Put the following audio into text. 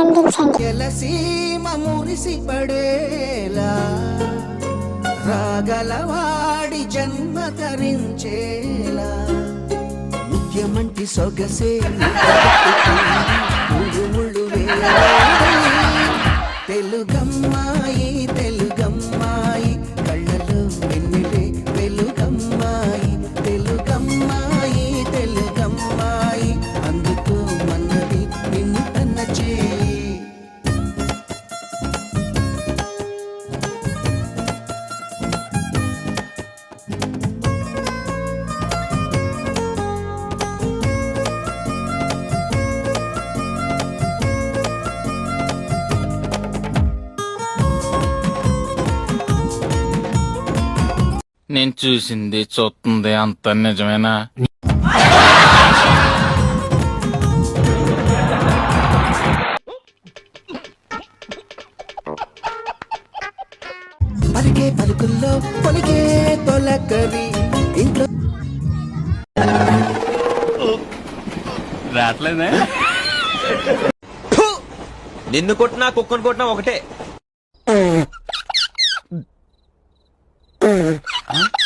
అందించండి ఎలసీమ మురిసి పడేలా రాగలవాడి జన్మ తరించేలా ముఖ్యమంటి సొగసే తెలుగమ్మాయి తెలుగమ్మాయి. నేను చూసింది చూస్తుంది అంత నిజమేనా పలికే పలుకుల్లో పలికే తొలకరి ఇంట్లో రావట్లేదే? నిన్ను కొట్టినా కుక్కను కొట్టినా ఒకటే. huh?